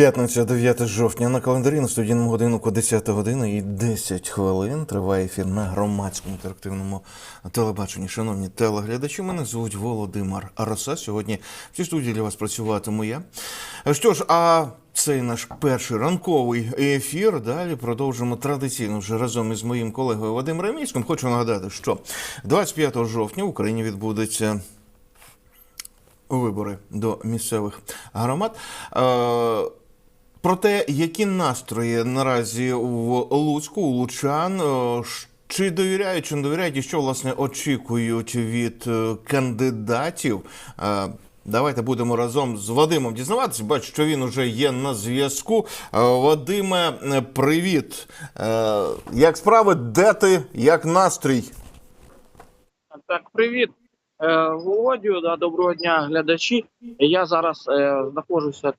П'ятниця, 9 жовтня на календарі на студійному годиннику 10 година і 10 хвилин триває ефір на громадському інтерактивному телебаченні. Шановні телеглядачі, мене звуть Володимир Роса. Сьогодні в цій студії для вас працюватиму я. Що ж, а цей наш перший ранковий ефір. Далі продовжимо традиційно вже разом із моїм колегою Вадимом Ремійським. Хочу нагадати, що 25 жовтня в Україні відбудеться вибори до місцевих громад. Про те, які настрої наразі в Луцьку, у Лучан, е, чи довіряють, чи не довіряють, і що власне очікують від е, кандидатів. Е, Давайте будемо разом з Вадимом дізнаватися. Бачу, що він уже є на зв'язку. Вадиме, привіт. Як справи? Де ти? Як настрій? Так, привіт, Володю. Да, доброго дня, глядачі. Я зараз е, знаходжуся,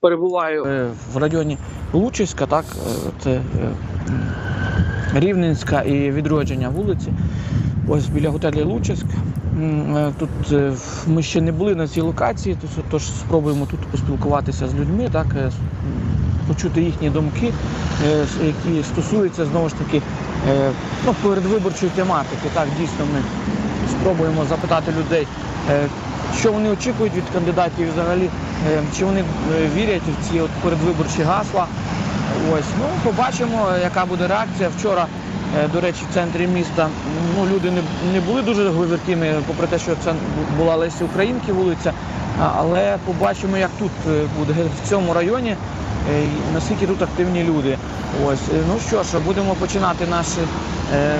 перебуваю е, в районі Лучиська, так, е, це е, Рівненська і відродження вулиці. Ось біля готелю Лучиськ. Тут ми ще не були на цій локації, тож, спробуємо тут поспілкуватися з людьми, так, почути їхні думки, які стосуються знову ж таки ну, передвиборчої тематики. Так, дійсно, ми спробуємо запитати людей, що вони очікують від кандидатів взагалі, чи вони е, вірять в ці от передвиборчі гасла. Ось, ну, побачимо, яка буде реакція. Вчора, е, до речі, в центрі міста ну, люди не, не були дуже говіркими, попри те, що це була Лесі Українки вулиця. Але побачимо, як тут е, буде в цьому районі, е, наскільки тут активні люди. Ось, е, ну що ж, будемо починати наші е,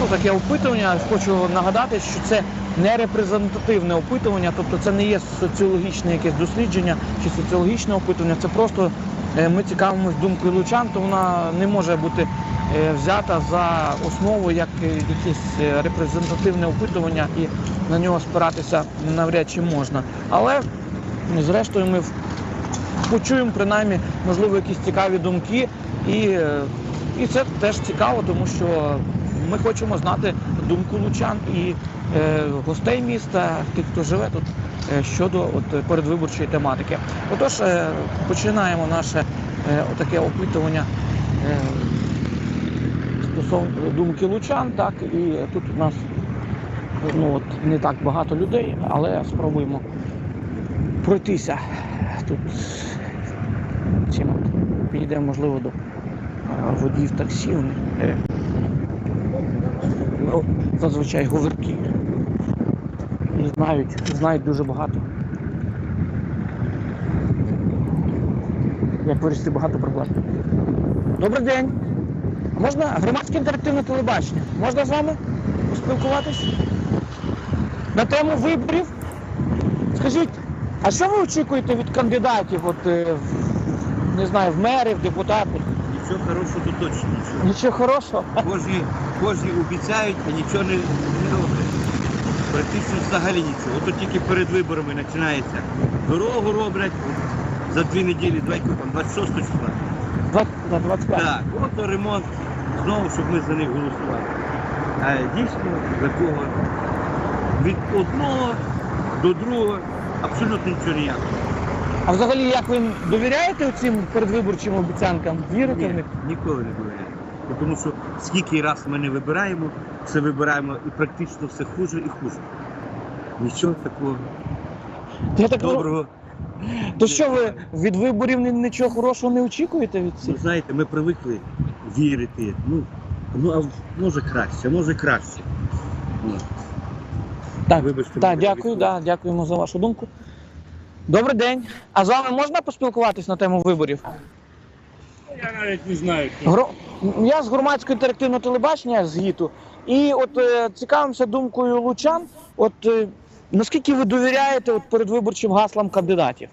ну, таке опитування. Хочу нагадати, що це не репрезентативне опитування, тобто це не є соціологічне якесь дослідження чи соціологічне опитування. Це просто е, ми цікавимось думкою лучан, то вона не може бути е, взята за основу як е, якесь репрезентативне опитування і на нього спиратися навряд чи можна. Але зрештою ми почуємо принаймні, можливо, якісь цікаві думки, і, і це теж цікаво, тому що ми хочемо знати думку лучан і е, гостей міста, тих, хто живе тут, е, щодо от, передвиборчої тематики. Отож, е, починаємо наше е, таке опитування. Е, Стосовно думки лучан, так і тут у нас ну от не так багато людей, але спробуємо пройтися тут чим підійдемо, можливо, до е, водіїв таксі. Ну, зазвичай говірки. Знають, знають дуже багато. Як вирішити багато проблем. Добрий день! Можна громадське інтерактивне телебачення? Можна з вами поспілкуватись? На тему виборів? Скажіть, а що ви очікуєте від кандидатів? От, е, не знаю, в мери, в депутати? Нічого хорошого тут точно нічого. Нічого хорошого. Кожні, кожні обіцяють, а нічого не, не роблять. Практично взагалі нічого. Ото тільки перед виборами починається. Дорогу роблять за дві неділі, давай там 26 числа. Два- на 25. Так, ото ремонт. Знову, щоб ми за них голосували. А дійсно такого від одного до другого абсолютно нічого ніякого. А взагалі, як ви довіряєте цим передвиборчим обіцянкам? Вірите в Ні, них? ніколи не довіряю. Тому що скільки раз ми не вибираємо, все вибираємо і практично все хуже і хуже. Нічого такого Я так доброго. то що ви від виборів ні- нічого хорошого не очікуєте від Ну, цих? знаєте, ми привикли вірити. Ну, ну а може краще, може краще. Ну, Так, вибачте, так, дякую, да, дякуємо за вашу думку. Добрий день. А з вами можна поспілкуватись на тему виборів? Я навіть не знаю. хто. Гро... Я з громадського інтерактивного телебачення з ГІТу. І от е, цікавимося думкою лучан. От е, наскільки ви довіряєте от передвиборчим гаслам кандидатів?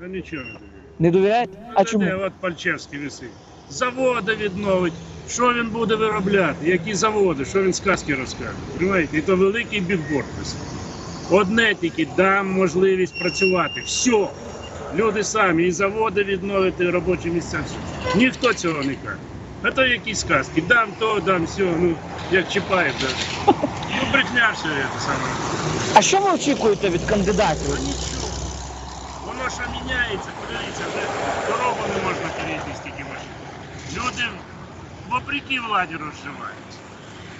Та нічого не довіряю. Не довіряєте? А чому? Де от Пальчевський висить. Заводи відновить. Що він буде виробляти? Які заводи? Що він сказки розкаже? Понимаєте? І то великий бігборд висить. Одне тільки дам можливість працювати. Все. Люди самі і заводи відновить, і робочі місця. Все. Ніхто цього не каже. А то якісь сказки. Дам то, дам все. Ну, як Чапаєв. Да. Ну, брехня все це саме. А що ви очікуєте від кандидатів? Нічого. Воно що міняється, подивіться, вже дорогу не можна перейти стільки машин. Люди вопреки владі розживаються.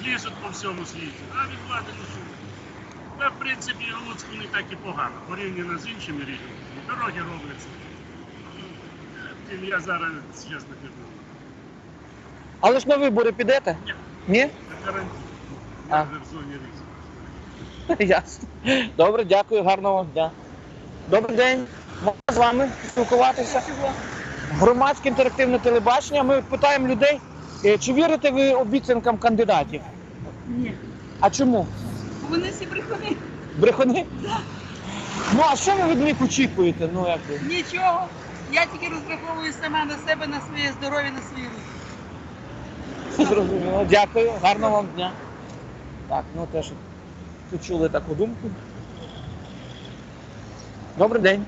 Лізуть по всьому світі, а від влади нічого. Та, в принципі, Луцьку не так і погано, порівняно з іншими регіонами. Дороги робляться. Тим я зараз, чесно кажу, Але ж на вибори підете? Ні. Ні? на карантин. А. Я вже в зоні ризику. Ясно. Добре, дякую, гарного вам дня. Добрий день. Можна з вами спілкуватися? Громадське інтерактивне телебачення. Ми питаємо людей, е, чи вірите ви обіцянкам кандидатів? Ні. А чому? Вони всі брехуни. Брехуни? Ну а що ви від них очікуєте? Ну якби. Нічого. Я тільки розраховую сама на себе, на своє здоров'я, на свої руки. Зрозуміло. Дякую, гарного вам дня. Так, ну теж почули таку думку. Добрий день.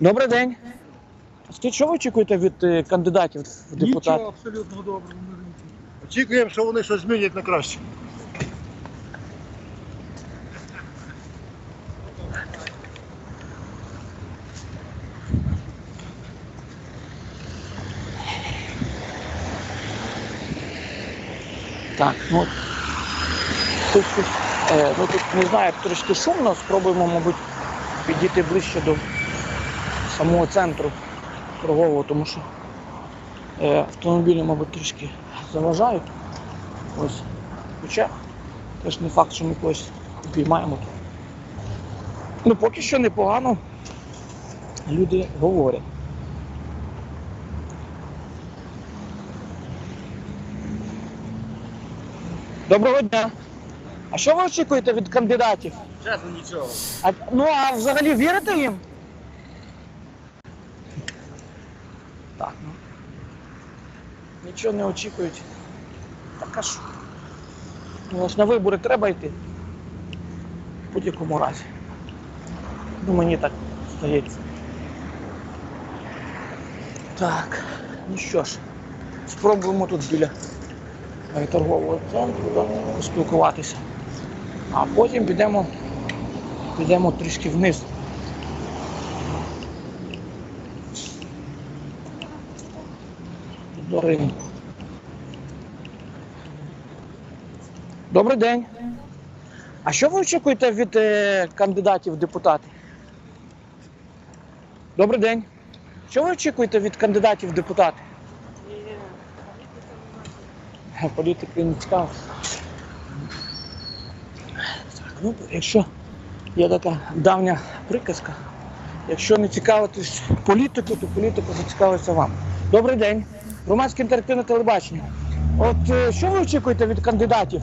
Добрий день. Скажіть, що ви очікуєте від е, кандидатів в депутати? Нічого абсолютно доброго не. Очікуємо, що вони щось змінять на краще. Так, ну тут, щось, е, ну тут не знаю, трошки шумно, спробуємо, мабуть, підійти ближче до самого центру торгового, тому що е, автомобілі, мабуть, трішки заважають. Ось. Хоча теж не факт, що ми когось піймаємо. Ну, поки що непогано люди говорять. Доброго дня. А що ви очікуєте від кандидатів? Чесно, нічого. А, ну а взагалі вірите їм? Так, ну. Нічого не очікують. Так а що? Ну, ось на вибори треба йти. В будь-якому разі. Ну, мені так здається. Так, ну що ж, спробуємо тут біля е, торгового центру поспілкуватися. А потім підемо, підемо трішки вниз. До ринку. Добрий день. А що ви очікуєте від е, кандидатів в депутати? Добрий день. Що ви очікуєте від кандидатів в депутати? Політики не цікаво. Ну, якщо є така давня приказка, якщо не цікавитись політикою, то політика зацікавиться вам. Добрий день. Громадське інтерактивне телебачення. От е, що ви очікуєте від кандидатів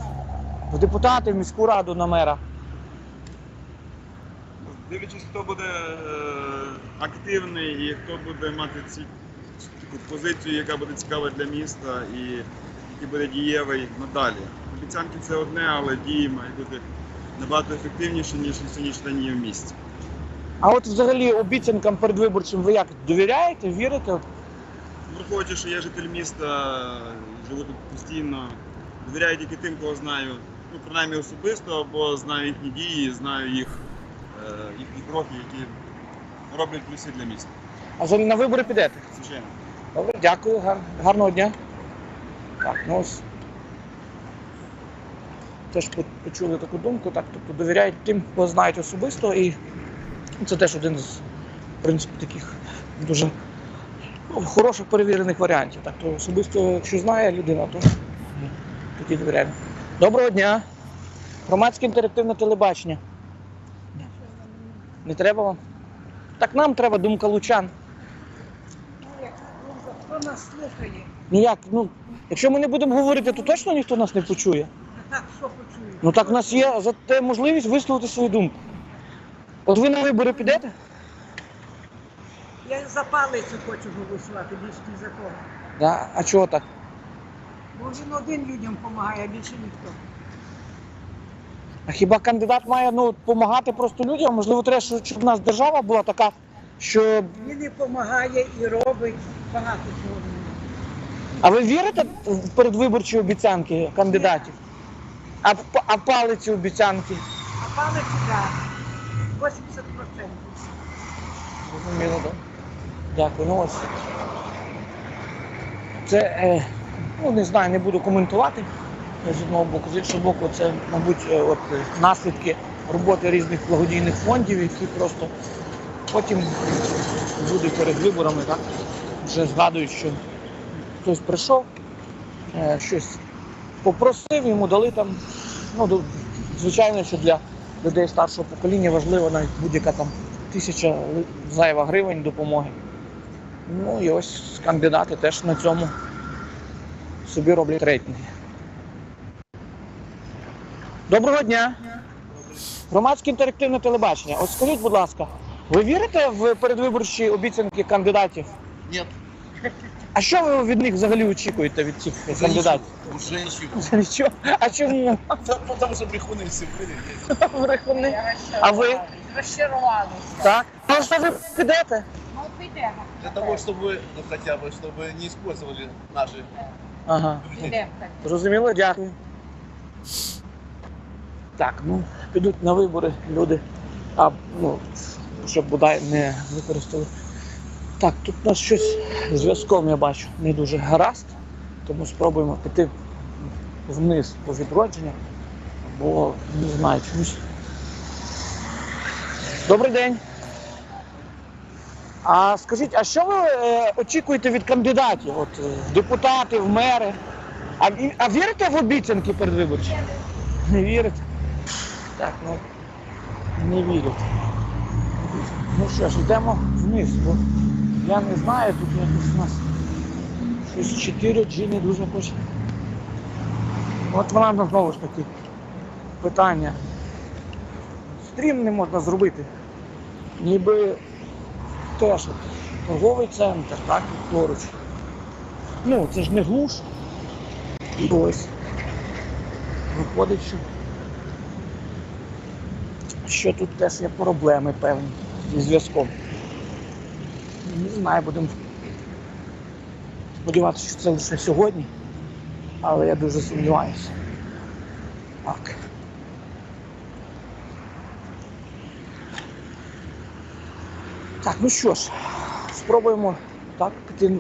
в депутати, в міську раду на мера? Дивлячись, хто буде е, активний і хто буде мати ці, таку позицію, яка буде цікава для міста і який буде дієвий надалі. Обіцянки це одне, але дії мають бути набагато ефективніші, ніж сьогоднішні є в місті. А от взагалі обіцянкам передвиборчим ви як довіряєте, вірите? Враховуючи, що я житель міста, живу тут постійно, довіряю тільки тим, кого знаю, ну, принаймні особисто, або знаю їхні дії, знаю їх, е, їхні кроки, які роблять плюси для міста. А взагалі на вибори підете? Звичайно. Добре, дякую, гар- гарного дня. Так, ну ось. Теж по- почули таку думку, так, тобто довіряють тим, кого знають особисто, і це теж один з в принципі, таких дуже ну, хороших перевірених варіантів. Так, то особисто, якщо знає людина, то тоді довіряємо. Доброго дня. Громадське інтерактивне телебачення. Не треба вам? Так нам треба думка лучан. Хто нас слухає? Ніяк, ну, якщо ми не будемо говорити, то точно ніхто нас не почує. Так, що почує? Ну так в нас є зате можливість висловити свою думку. От ви на вибори підете? Я за палицю хочу голосувати, більше ні за кого. Да. А чого так? Бо він один людям допомагає, а більше ніхто. А хіба кандидат має ну, допомагати просто людям? Можливо, треба, щоб в нас держава була така, що Він і допомагає, і робить багато чого. А ви вірите в передвиборчі обіцянки кандидатів? А, в а в палиці обіцянки? А палець, так. 80%. Зрозуміло, так. Дякую. Ну ось. Це, е, ну не знаю, не буду коментувати з одного боку. З іншого боку, це, мабуть, е, от, е, наслідки роботи різних благодійних фондів, які просто потім люди перед виборами так, вже згадують, що хтось прийшов, е, щось попросив, йому дали там. Ну, звичайно, що для людей старшого покоління важлива навіть будь-яка там тисяча зайва гривень допомоги. Ну і ось кандидати теж на цьому собі роблять рейтинги. Доброго дня! Громадське інтерактивне телебачення. От скажіть, будь ласка, ви вірите в передвиборчі обіцянки кандидатів? Ні. А що ви від них взагалі очікуєте від цих кандидатів? Уже нічого. За нічого? А чому? Тому що брехуни всі були. Брехуни. А ви? Розчарувалися. Так. Ну що ви підете? Ми підемо. Для того, чтобы, ну хотя бы, чтобы не использовали наши Ага. Підемо. Зрозуміло, дякую. Так, ну, підуть на вибори люди, а ну, щоб бодай не використали. Так, тут у нас щось зв'язком я бачу не дуже гаразд, тому спробуємо піти вниз по відродженню, бо не знаю чомусь. Добрий день. А скажіть, а що ви е, очікуєте від кандидатів? От, е, в депутати, в мери? А, а вірите в обіцянки передвиборчі? Не вірите? Так, ну не вірять. Ну що ж, йдемо вниз, бо я не знаю, тут якось у нас щось 4G не дуже хоче. От вона знову ж таки питання. Стрім не можна зробити. Ніби теж торговий центр, так, поруч. Ну, це ж не глуш. І ось. Виходить, що, що тут теж є проблеми певні зі зв'язком. Не знаю, будемо сподіватися, що це лише сьогодні, але я дуже сумніваюся. Так. Так, ну що ж, спробуємо так піти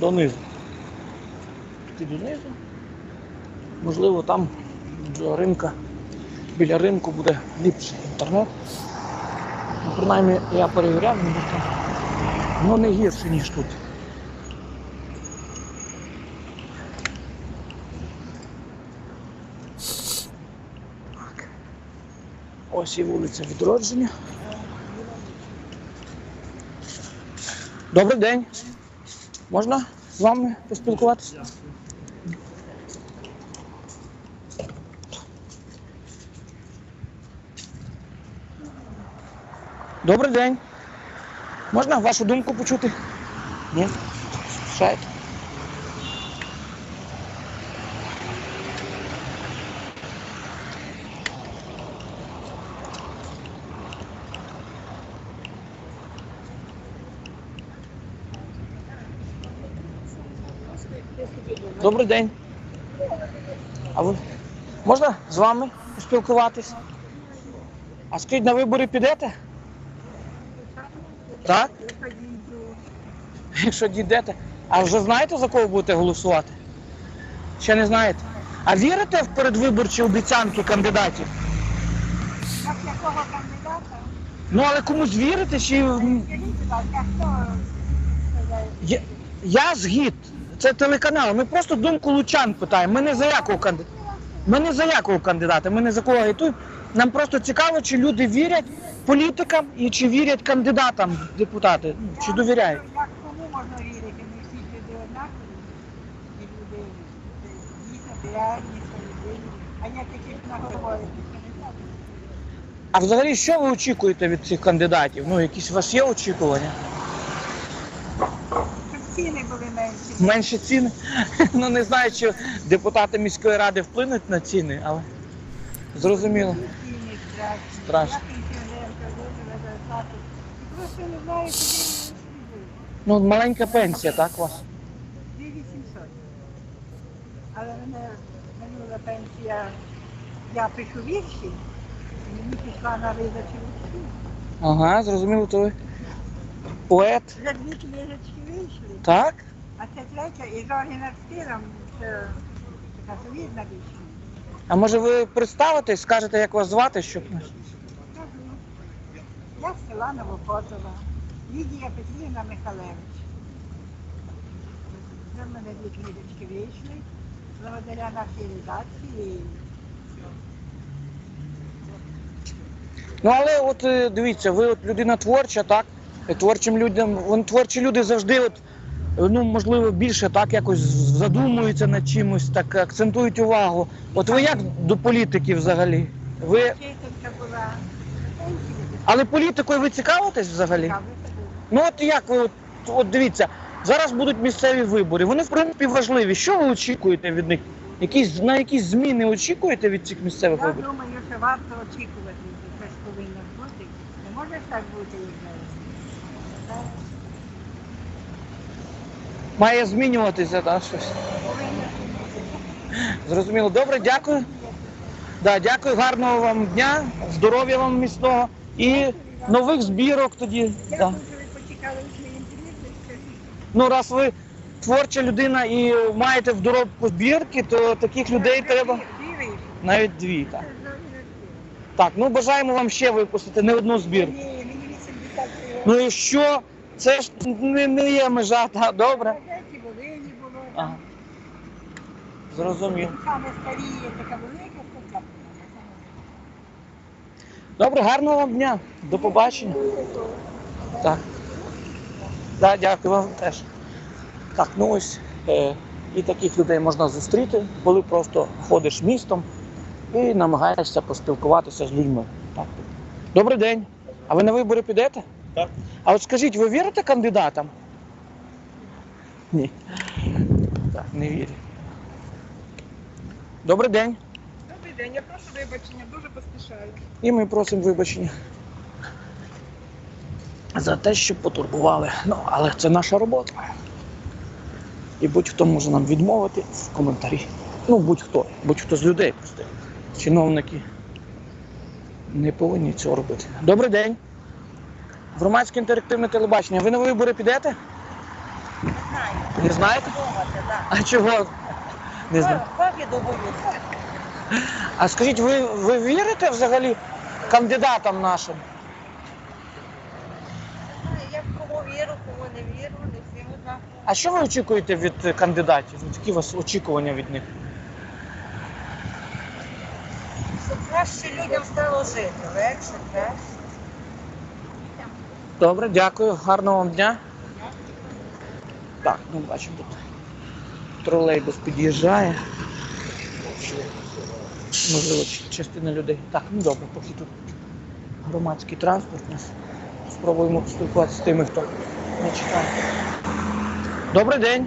донизу. Піти донизу. Можливо, там до ринка, біля ринку буде ліпший інтернет. Ну, принаймні я перевіряв, ну, не гірше, ніж тут. Ось і вулиця відродження. Добрий день. Можна з вами поспілкуватися? Добрий день. Можна вашу думку почути? Ні? Спішаєте? Добрий день. А ви можна з вами поспілкуватись? А скажіть, на вибори підете? Так? Якщо дійдете. А вже знаєте, за кого будете голосувати? Ще не знаєте? А вірите в передвиборчі обіцянки кандидатів? Як якого кандидата? Ну але комусь вірите чи. Я, я згід. Це телеканал. Ми просто думку лучан питаємо. Ми не за якого кандидата. Ми не за якого кандидата, ми не за кого агітуємо. Нам просто цікаво, чи люди вірять політикам і чи вірять кандидатам депутати, ну, чи довіряють. Як кому можна вірити? Не всі люди однакові. І люди дійсно реальні. А я таких наговорити не. А взагалі, що ви очікуєте від цих кандидатів? Ну, якісь у вас є очікування? Ціни були менші. Менші ціни? Ну не знаю, чи депутати міської ради вплинуть на ціни, але зрозуміло. Ціни страшні. Страшно. Я пенсіонерка, дуже зарплату. І Просто не знаю, куди. Ну, маленька пенсія, так у вас? 2800. Але мене минула пенсія, я пишу вірші, і мені пішла на видачу віршів. Ага, зрозуміло, то ви поет. Вже дві книжечки вийшли, Так? а це третя і зорі над стилом, це така солідна більше. А може ви представитесь, скажете, як вас звати, щоб. Я з села Новопотова, Лідія Петрівна Михалевич. Вже в мене дві книжечки вийшли, благодаря нашій редакції. Ну але от е, дивіться, ви от людина творча, так? Творчим людям, вон, творчі люди завжди, от, ну можливо, більше так якось задумуються над чимось, так акцентують увагу. От ви як до політики взагалі? Ви. Але політикою ви цікавитесь взагалі? Ну от як ви от, от дивіться, зараз будуть місцеві вибори. Вони в принципі важливі. Що ви очікуєте від них? Якісь на якісь зміни очікуєте від цих місцевих виборів? Я думаю, що варто очікувати, ж повинно бути. Не може так бути, як зараз. Має змінюватися, так, щось. Зрозуміло. Добре, дякую. Да, дякую, гарного вам дня, здоров'я вам міцного і нових збірок тоді. Да. Ну, раз ви творча людина і маєте в доробку збірки, то таких людей треба навіть дві. Так, так ну бажаємо вам ще випустити не одну збірку. Ні, мені 83 років. Ну і що? Це ж не, не є межа, та добре. Газеті Волині було. Ага. Зрозумів. Саме старі є така велика стаття. Добре, гарного вам дня. До побачення. Так. Да, дякую вам теж. Так, ну ось е, і таких людей можна зустріти, коли просто ходиш містом і намагаєшся поспілкуватися з людьми. Так. Добрий день. А ви на вибори підете? Так. А от скажіть, ви вірите кандидатам? Ні. Так, не вірю. Добрий день. Добрий день, я прошу вибачення, дуже поспішаю. І ми просимо вибачення за те, що потурбували. Ну, але це наша робота. І будь-хто може нам відмовити в коментарі. Ну, будь-хто, будь-хто з людей просто. Чиновники не повинні цього робити. Добрий день. Громадське інтерактивне телебачення. Ви на вибори підете? Не знаю. Не знаєте? А чого? Не знаю. Побіду боюся. А скажіть, ви, ви вірите взагалі кандидатам нашим? Я в кого віру, кого не віру, не всім однаково. А що ви очікуєте від кандидатів? Які у вас очікування від них? Щоб краще людям стало жити, легше, краще. Добре, дякую, гарного вам дня. Так, ну бачимо тут. Тролейбус під'їжджає. Можливо, частина людей. Так, ну добре, поки тут громадський транспорт нас. Спробуємо поспілкуватися з тими, хто не чекає. Добрий день.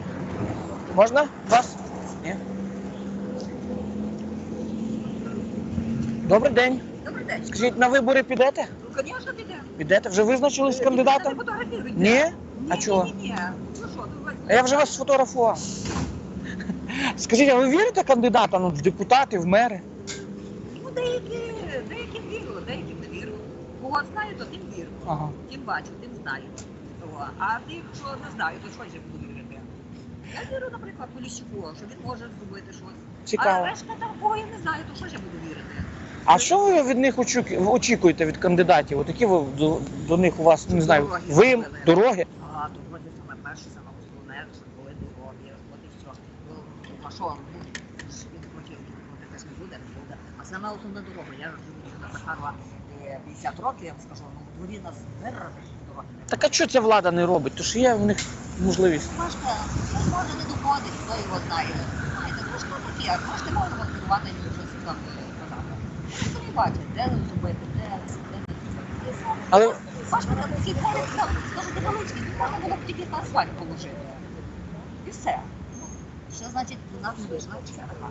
Можна вас? Ні. Добрий день. Добрий день. Скажіть, на вибори підете? Ну, звісно, підемо. Підете? Вже визначились з кандидатом? Ні? А чого? Ні, ні, Ну що, давай. А я вже вас сфотографував. Скажіть, а ви вірите кандидатам ну, в депутати, в мери? Ну, деякі, деякі вірю, деякі не вірю. Кого знаю, то тим вірю. Ага. Тим бачу, тим знаю. О, А тих, що не знаю, то що ж я буду вірити? Я вірю, наприклад, Поліщуку, що він може зробити щось. А решта там кого я не знаю, то що ж я буду вірити? А що ви від них очікуєте від кандидатів? От які ви до, до них у вас, не знаю, Дороги ви, зробили. дороги? А тут вроде саме перше, саме основне, що були дороги, от і все. Ну, а що, ну, ж він хотів, ну, таке ж не буде, не буде. А саме основна дорога, я живу на Захарова е, 50 років, я вам скажу, ну, в дворі нас виражені дороги. Так а що ця влада не робить? Тож є в них можливість. Можете, ну, може не доходить, хто його знає. Знаєте, ну що таке, можете можемо керувати самі де зробити, де, де. Але Бачите, там всі ходять, скажете, Галицький, ну, можна було б тільки на асфальт положити. І все. Ну, Що значить, нас не вийшла черга?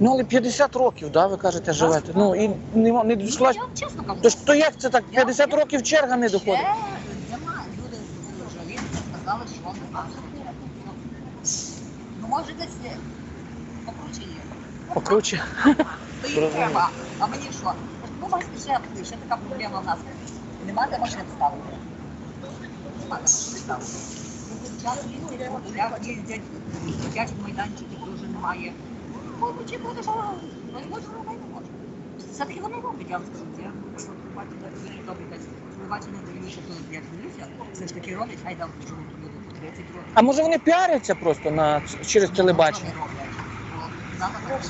ну але 50 років, да, ви кажете, живете. Ну і не Ну, дійшла. я чесно кажу. Тож то як це так? 50 років черга не доходить. Ще Немає. Люди жаліться, сказали, що не наше. Ну, може десь е, округи чи ні? Покруче. Треба. А мені що? Ну, бачите, ще, ще така проблема в нас. Нема де машин ставити. Нема де машин ставити. Ну, дитячі майданчики дуже немає. Ну, чи що не може. Все-таки вони роблять, я вам скажу. Я що бачите, дуже добре дивлюся, то дивлюся, все ж таки роблять, хай там живуть люди 30 років. А може вони піаряться просто на через телебачення? Що вони роблять? Бо надо робити.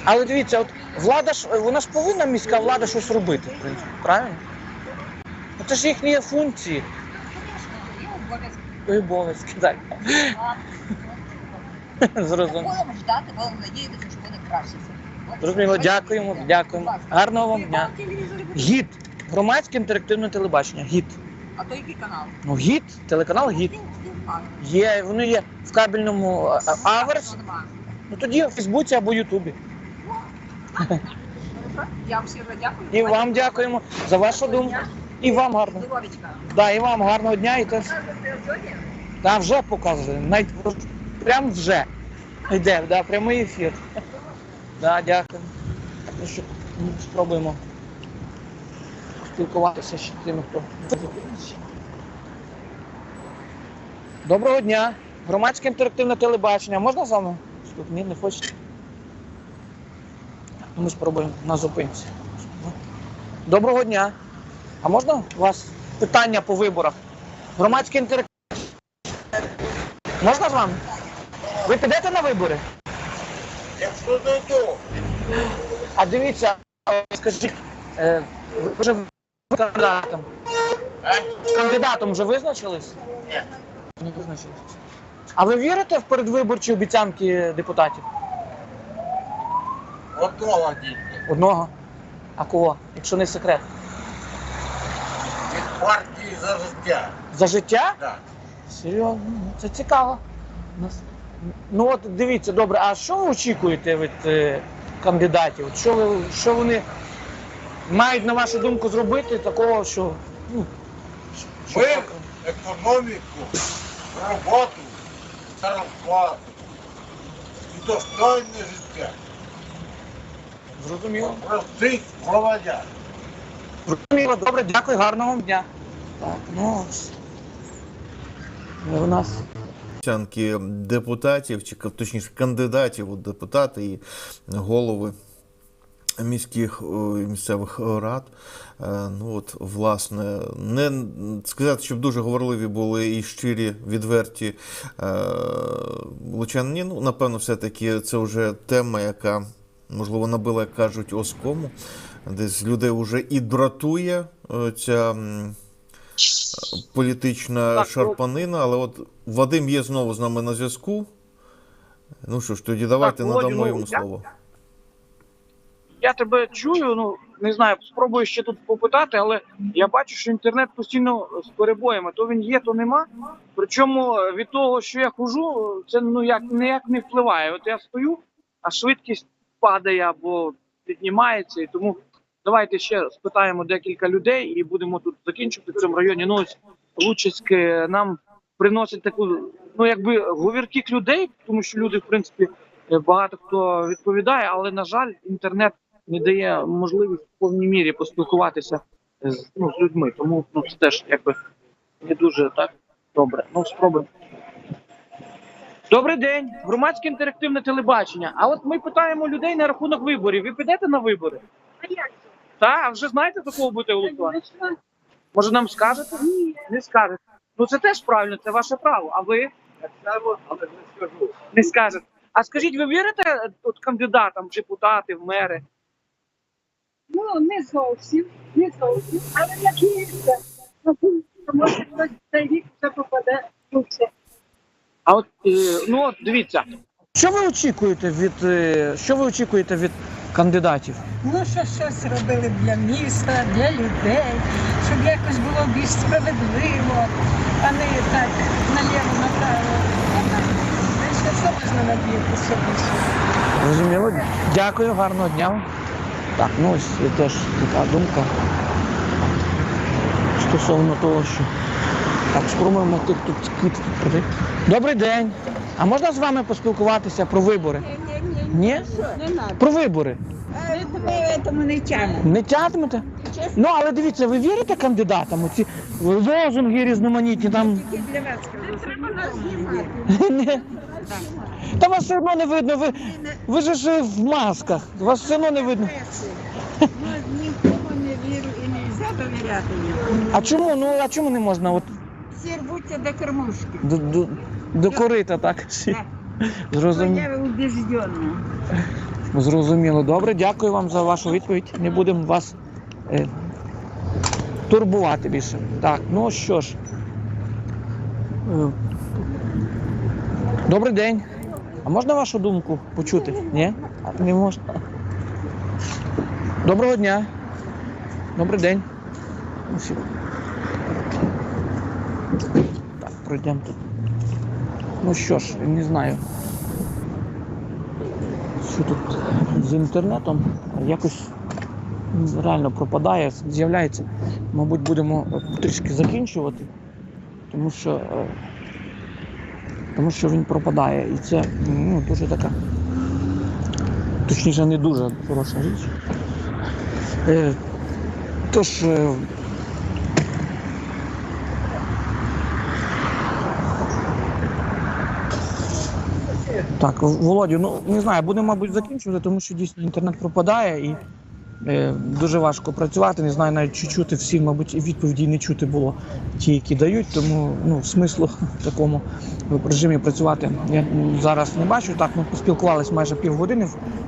Але дивіться, от влада ж вона ж повинна міська влада щось робити, в принципі, правильно? Ну, Це ж їхні функції і обов'язки. Так. Зрозуміло. Будемо ждати, будемо надіятися, що буде краще. Зрозуміло, дякуємо, дякуємо. Гарного вам дня. Гід. Громадське інтерактивне телебачення. Гід. А то який канал? Ну, гід, телеканал гід. Він пан. Є, вони є в кабельному аверс. Ну тоді в Фейсбуці або Ютубі. Я вам щиро дякую. І вам дякуємо за вашу думку. І вам гарно. Здоровічка. Да, і вам гарного дня і теж. Та вже показує. Навіть прям вже йде, да, прямий ефір. Да, дякую. Ну що, ну, спробуємо спілкуватися ще тими, хто. Доброго дня. Громадське інтерактивне телебачення. Можна з вами? Тут ні, не хочете. Ми спробуємо на зупинці. Доброго дня. А можна у вас питання по виборах? Громадське інтерактивне. Можна з вами? Ви підете на вибори? Якщо дойду, А дивіться, скажіть, е, ви вже кандидатом. Кандидатом вже визначились? Ні. Не визначились. А ви вірите в передвиборчі обіцянки депутатів? одного дітей. Одного. А кого? Якщо не секрет. Від партії за життя. За життя? Так. Серйозно, Ну, це цікаво. Ну от дивіться, добре, а що ви очікуєте від е, кандидатів? От Що, ви, що вони мають, на вашу думку, зробити такого, що. Ну, що Ми так? економіку, роботу, зарплату і достойне життя. Зрозуміло. Простих громадян. Зрозуміло, добре, дякую, гарного вам дня. Так, ну. ось. Е, У нас обіцянки депутатів, чи точніше кандидатів у депутати і голови міських місцевих рад. Е, Ну от, власне, не сказати, щоб дуже говорливі були і щирі, відверті е. Ну, напевно, все-таки це вже тема, яка, можливо, набила, як кажуть, оскому. Десь людей вже і дратує е, ця. політична Так, ну- шарпанина, але от Вадим є знову з нами на зв'язку. Ну що ж, тоді давайте надамо ну, йому слово. Я тебе чую, ну не знаю, спробую ще тут попитати, але я бачу, що інтернет постійно з перебоями. То він є, то нема. Причому е, від того, що я хожу, це ну як ніяк не впливає. От я стою, а швидкість падає або піднімається. І тому давайте ще спитаємо декілька людей і будемо тут закінчувати в цьому районі. Ну ось Лучицьк е, нам приносить таку, ну якби говірких людей, тому що люди, в принципі, е, багато хто відповідає, але на жаль, інтернет не дає можливість в повній мірі поспілкуватися з, ну, з людьми. Тому ну, це теж якби не дуже так добре. Ну, спробуємо. Добрий день, громадське інтерактивне телебачення. А от ми питаємо людей на рахунок виборів. Ви підете на вибори? Так, а вже знаєте, за кого будете голосувати? Може нам скажете? Ні. Не скажете. Ну це теж правильно, це ваше право. А ви? Не скажу. не скажете. А скажіть, ви вірите от кандидатам, в депутати, в мери? Ну, не зовсім, не зовсім. Але надіюся, тому що хтось цей рік вже попаде у все. А от е, ну от дивіться. Що ви очікуєте від е, що ви очікуєте від кандидатів? Ну, що щось робили б для міста, для людей, щоб якось було більш справедливо, а не так наліво направо. Ну, так, Більше що можна надіятися більше. Зрозуміло. Дякую, гарного дня. вам. Так, ну ось є теж така думка стосовно того, що так, спробуємо тих тут квіти тут. Добрий день. А можна з вами поспілкуватися про вибори? Ні, ні? Про вибори. Ми цьому не тягнемо. Не тягнете? Ну, але дивіться, ви вірите кандидатам? Оці лозунги різноманітні там. Та вас все одно не видно. Ви, ви же ж в масках. Вас все одно не видно. Ну, нікому не вірю і не можна довіряти. А чому? Ну а чому не можна? От Всі рвуться до кормушки. до, до, до корита, так? Всі. Зрозуміло. Я убеждена. Зрозуміло. Добре, дякую вам за вашу відповідь. Не будемо вас е, турбувати більше. Так, ну що ж. Е, добрий день. А можна вашу думку почути? Ні? Не можна. Доброго дня. Добрий день. Так, пройдемо тут. Ну що ж, не знаю що тут з інтернетом якось реально пропадає, з'являється. Мабуть, будемо трішки закінчувати, тому що, е, тому що він пропадає. І це ну, дуже така, точніше, не дуже хороша річ. Е, Тож. е, Так, Володю, ну не знаю, будемо, мабуть, закінчувати, тому що дійсно інтернет пропадає і дуже важко працювати. Не знаю, навіть чи чути всі, мабуть, і відповіді не чути було ті, які дають. Тому ну, смислу в такому режимі працювати я зараз не бачу. Так, ми поспілкувалися майже півгодини.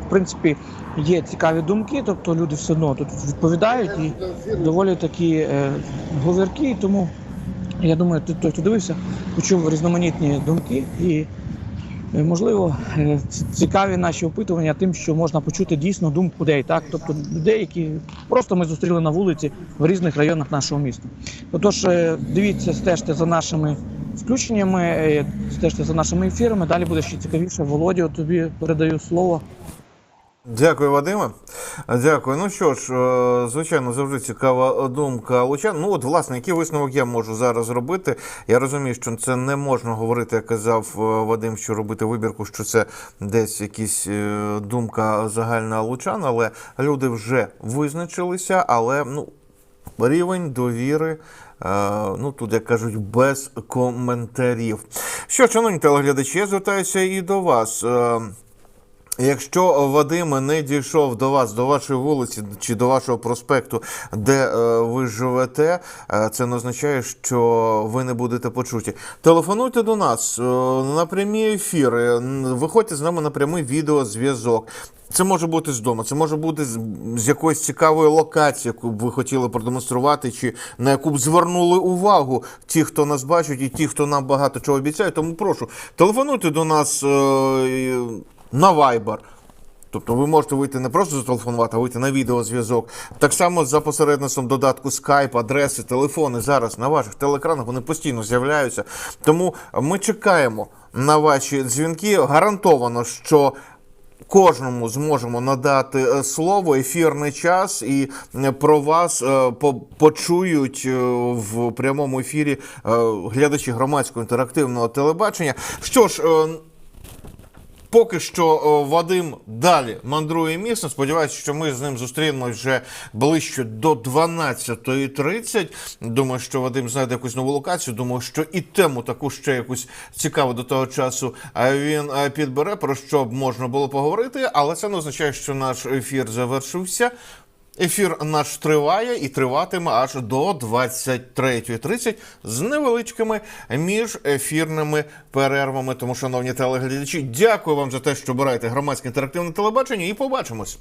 В принципі, є цікаві думки, тобто люди все одно тут відповідають і доволі такі е, говірки. Тому я думаю, той, хто дивився, почув різноманітні думки і. Е, Можливо, е, цікаві наші опитування тим, що можна почути дійсно думку людей, так тобто людей, які просто ми зустріли на вулиці в різних районах нашого міста. Отож, е, дивіться, стежте за нашими включеннями, стежте за нашими ефірами. Далі буде ще цікавіше. Володю, тобі передаю слово. Дякую, Вадиме. Дякую. Ну що ж, е, звичайно, завжди цікава думка Лучан. Ну, от, власне, який висновок я можу зараз зробити? Я розумію, що це не можна говорити, як казав е, Вадим, що робити вибірку, що це десь якась е, думка загальна Лучан, але люди вже визначилися, але ну. Рівень довіри, ну тут як кажуть, без коментарів. Що, шановні телеглядачі, я звертаюся і до вас. Якщо Вадим не дійшов до вас, до вашої вулиці чи до вашого проспекту, де е, ви живете, е, це не означає, що ви не будете почуті. Телефонуйте до нас е, на прямі ефіри, виходьте з нами на прямий відеозв'язок. Це може бути з дому, це може бути з, з якоїсь цікавої локації, яку б ви хотіли продемонструвати, чи на яку б звернули увагу ті, хто нас бачить, і ті, хто нам багато чого обіцяють. Тому прошу, телефонуйте до нас е, на Viber. Тобто ви можете вийти не просто зателефонувати, а вийти на відеозв'язок. Так само за посередництвом додатку Skype, адреси, телефони зараз на ваших телекранах вони постійно з'являються. Тому ми чекаємо на ваші дзвінки. Гарантовано, що кожному зможемо надати е, слово, ефірний час, і е, про вас е, почують в прямому ефірі глядачі громадського інтерактивного телебачення. Що ж. Е, Поки що Вадим далі мандрує місто. Сподіваюся, що ми з ним зустрінемось вже ближче до 12.30. Думаю, що Вадим знайде якусь нову локацію. Думаю, що і тему таку ще якусь цікаву до того часу а, він підбере, про що б можна було поговорити. Але це не означає, що наш ефір завершився. Ефір наш триває і триватиме аж до 23.30 з невеличкими міжефірними перервами. Тому, шановні телеглядачі, дякую вам за те, що обираєте громадське інтерактивне телебачення, і побачимось.